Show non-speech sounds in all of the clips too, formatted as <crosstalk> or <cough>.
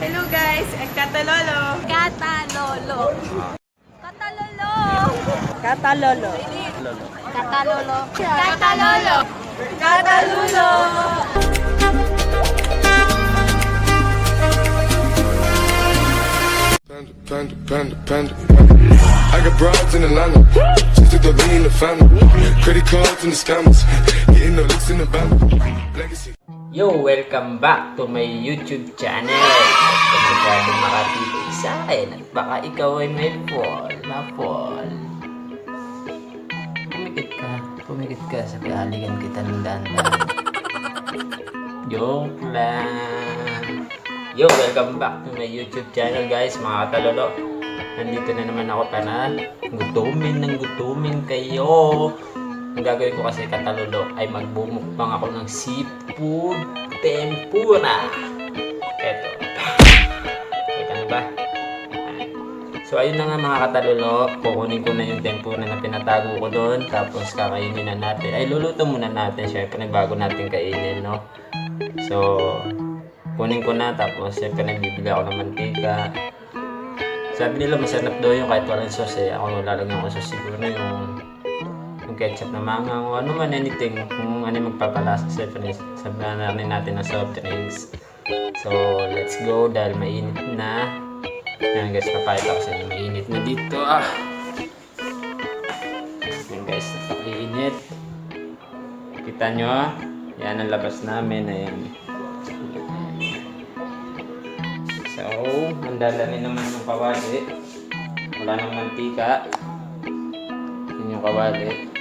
Hello guys, ang Katalolo. Katalolo. Katalolo. Katalolo. Katalolo. Katalolo. Katalulo. Panda, panda, panda, panda. I got broads in Atlanta. Just took the lean in the family. Credit cards and the scammers. Getting no licks in the band. Legacy. Yo, welcome back to my YouTube channel. Kung masyadong makatitig sa akin at baka ikaw ay may fall, ma-fall. Pumikit ka, pumikit ka sa kahaligan kita ng dandan. <laughs> Joke lang. Yo, welcome back to my YouTube channel guys, mga katalolo. Nandito na naman ako para gutumin ng gutumin kayo. Ang gagawin ko kasi katalolo ay magbumukbang ako ng seafood tempura. Eto. Kita ba? So ayun na nga mga katalolo, kukunin ko na yung tempura na pinatago ko doon, tapos kakainin na natin. Ay luluto muna natin, syempre bago natin kainin, no? So, kunin ko na, tapos syempre nagbibili ako ng mantika. Sabi nila masarap daw yung kahit walang sauce eh. Ako lalagyan ko sa siguro yung yung ketchup na mangang o ano man anything. Kung ano magpapalasa syempre sabihan na rin natin ng soft drinks. So let's go dahil mainit na. Yan guys papakita ko sa inyo. Mainit na dito ah. Yan guys napakainit. Kita nyo ah yan ang labas namin ayan. So mandala rin naman yung kawali. Wala nang mantika. Yun yung kawali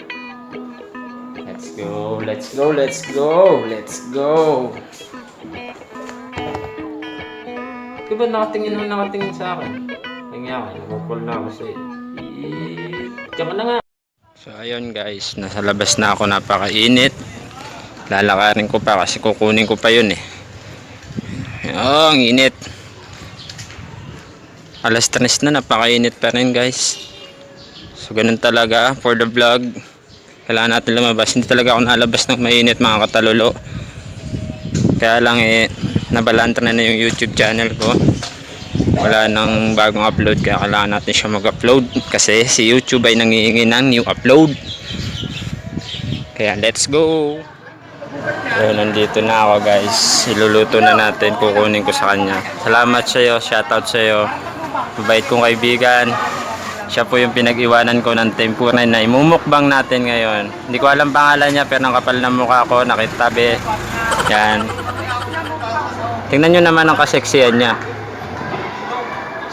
Let's go, let's go, let's go, let's go. Di ba nakatingin mo nakatingin sa akin? Tingin ako, nagpupul na ako sa'yo. Diyan ka na nga. So ayun guys, nasa labas na ako napakainit. Lalakarin ko pa kasi kukunin ko pa yun eh. Oh, ang init. Alas 3 na, napakainit pa rin guys. So ganun talaga for the vlog kailangan natin lumabas. Hindi talaga ako nalabas ng mainit mga katalolo. Kaya lang eh nabalanta na na yung youtube channel ko. Wala nang bagong upload kaya kailangan natin siya mag upload kasi si youtube ay nangihingi ng new upload. Kaya let's go! So nandito na ako guys. Iluluto na natin kukunin ko sa kanya. Salamat sa iyo shoutout sa iyo mabait kong kaibigan siya po yung pinag-iwanan ko ng tempura na imumukbang natin ngayon. Hindi ko alam pangalan niya pero ang kapal ng mukha ko, nakitabi. Yan. Tingnan nyo naman ang kaseksiyan niya.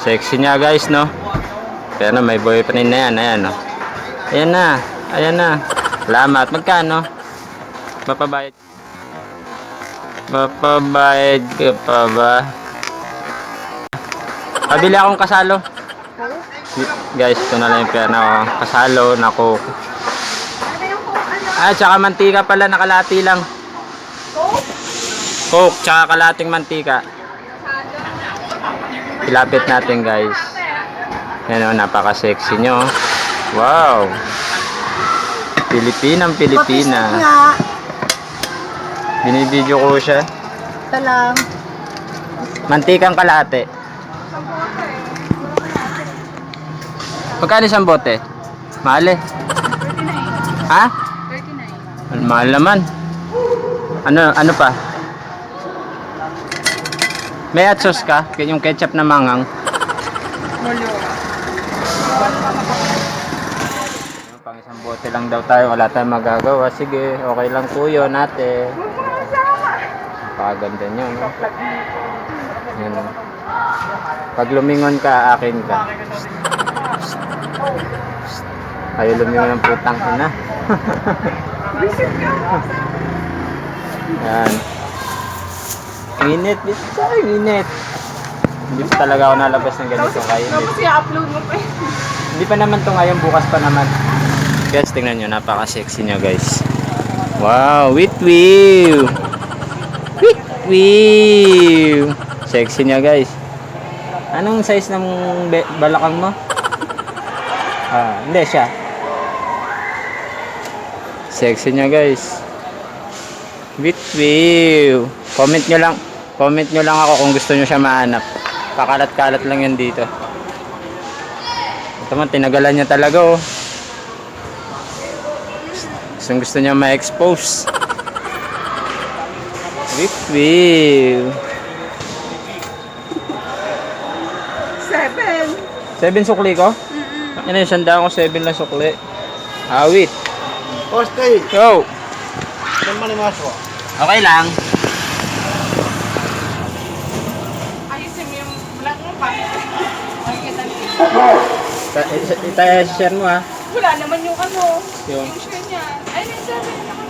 Sexy niya guys, no? Pero may boyfriend na yan, ayan, no? Ayan na, ayan na. Salamat. Magkano? Mapabayad. Mapabayad ka pa ba? Pabili akong kasalo. Guys, ito na lang yung pera ko. Kasalo na coke. Ah, tsaka mantika pala, nakalati lang. Coke, tsaka kalating mantika. Ilapit natin guys. Yan o, napaka-sexy nyo. Wow! Pilipinang Pilipina. Binibidyo ko siya. Ito lang. Mantikang kalate. Magkano isang bote? Mahal eh. Ha? 39. Mahal naman. Ano, ano pa? May hot sauce ka? Yung ketchup na mangang. Mulo. Pang isang bote lang daw tayo. Wala tayong magagawa. Sige, okay lang po yun ate. Napakaganda nyo, no? Yan. Pag lumingon ka, akin ka. Ayaw lumingon ng putang ina. Yan. Init, bitsa, init. Hindi pa talaga ako nalabas ng ganito kainit. Tapos i-upload mo pa. Hindi pa naman to ngayon, bukas pa naman. Guys, tingnan nyo, napaka-sexy nyo guys. Wow, with view! With view! Sexy niya guys. Anong size ng balakang mo? Ah, hindi siya. Sexy niya guys. With view. Comment nyo lang. Comment nyo lang ako kung gusto nyo siya mahanap. Kakalat-kalat lang yan dito. Ito man, tinagalan niya talaga oh. Gusto gusto niya ma-expose. Whip. Seven. Seven sukli ko? Yan yung sandaan ko, seven lang sukli. Awit. Poste, Go! saan man imasok? Okay lang. Ayusin mo yung vlog mo pa. Makikita niyo. Ita-share mo ha. Wala naman yung ano. Yung. Yung share niya. Ay, may seven naman.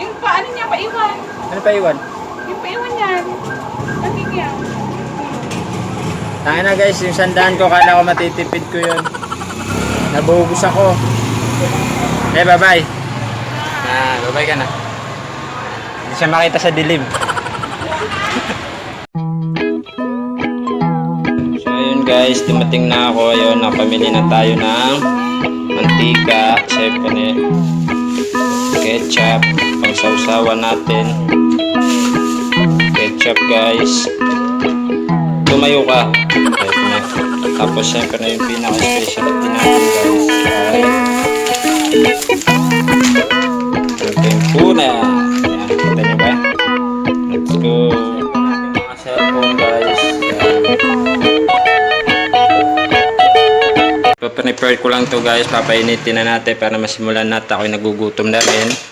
Yung paano niya paiwan? Ano pa iwan? Yung paiwan niyan. Tangin na guys, yung sandaan ko, kala ko matitipid ko yun. Nabuhugos ako. Eh, bye-bye. Ah, bye-bye ka na. Hindi siya makita sa dilim. so, ayun guys, dumating na ako. Ayun, napamili na tayo ng mantika, syempre, ketchup, pang sausawan natin. Ketchup guys. Tumayo ka. Na. Tapos syempre na yung pinaka-specialty natin guys. Ay. Yung tempura. Ayan, kita niyo ba? Let's go. Mga guys. Paprepare ko lang to guys. Papainitin na natin para masimulan natin. Ako'y nagugutom na rin.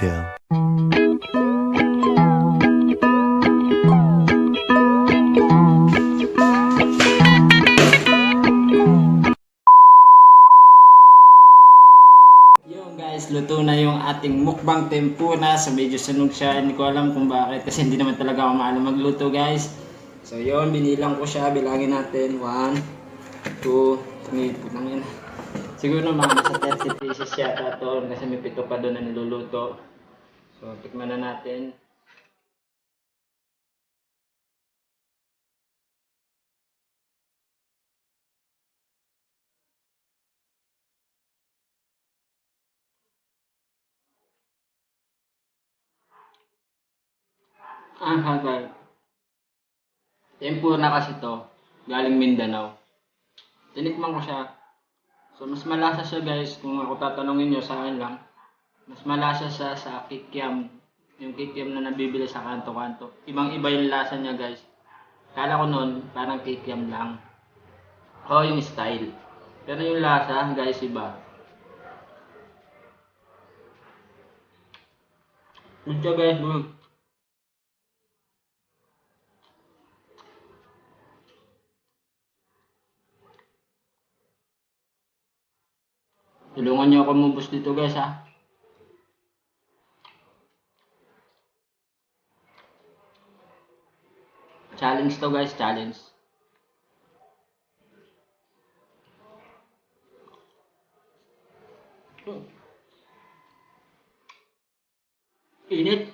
Yung guys, luto na yung ating mukbang tempura. So medyo sunog siya. Hindi ko alam kung bakit. Kasi hindi naman talaga ako maalam magluto guys. So yun, binilang ko siya. Bilangin natin. 1, 2, 3, putang ina. Siguro mga nasa 30 pieces yata to. Kasi may pito pa doon na niluluto. So, tikman na natin. Ah, Ang hagal. Tempura kasi to. Galing Mindanao. Tinikman ko siya. So, mas malasa siya guys. Kung ako tatanungin nyo sa akin lang. Mas malasa siya sa kikiam. Yung kikiam na nabibili sa kanto-kanto. Ibang iba yung lasa niya guys. Kala ko noon, parang kikiam lang. O yung style. Pero yung lasa, guys, iba. Good siya guys, good. Tulungan niyo ako mubos dito guys ha. Challenge to guys, challenge. Init.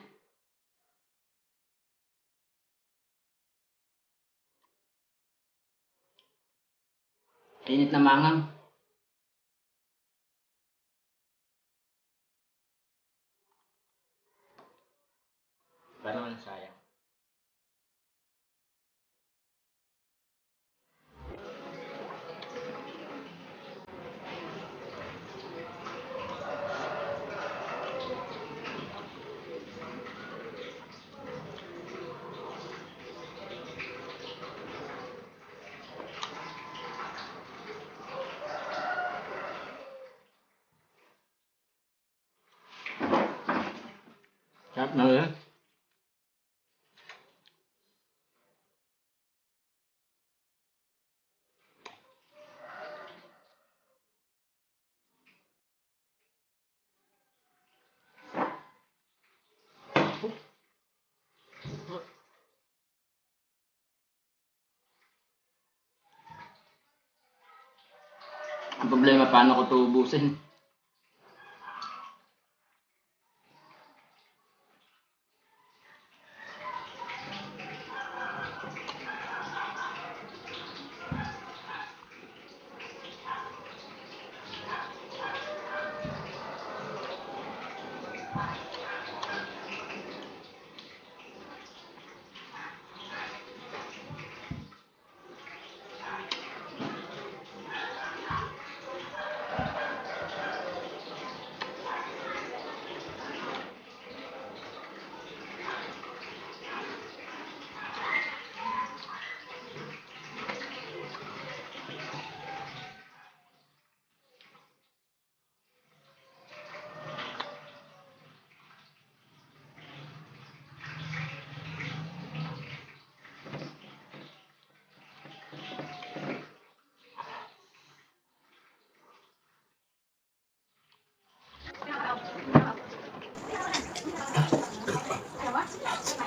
Init na mangang. Yun. Ang problema, paano ko ito?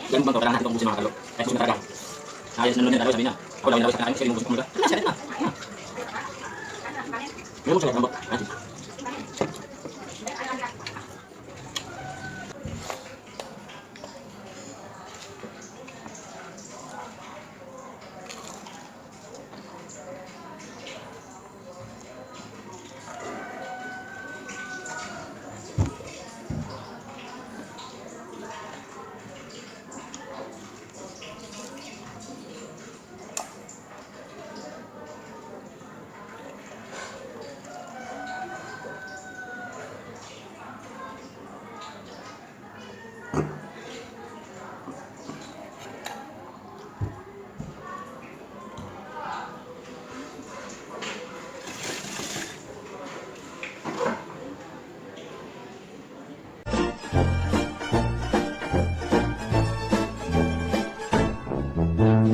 Ganun bang kailangan natin ubusin mga kalo? Gusto na talaga. Ayos na lunin na sabi niya. Ako lang yung nabas na kain, kasi yung ubusin ko mga. Ano, siya rin na. Ngayon mo siya, lambot. Natin.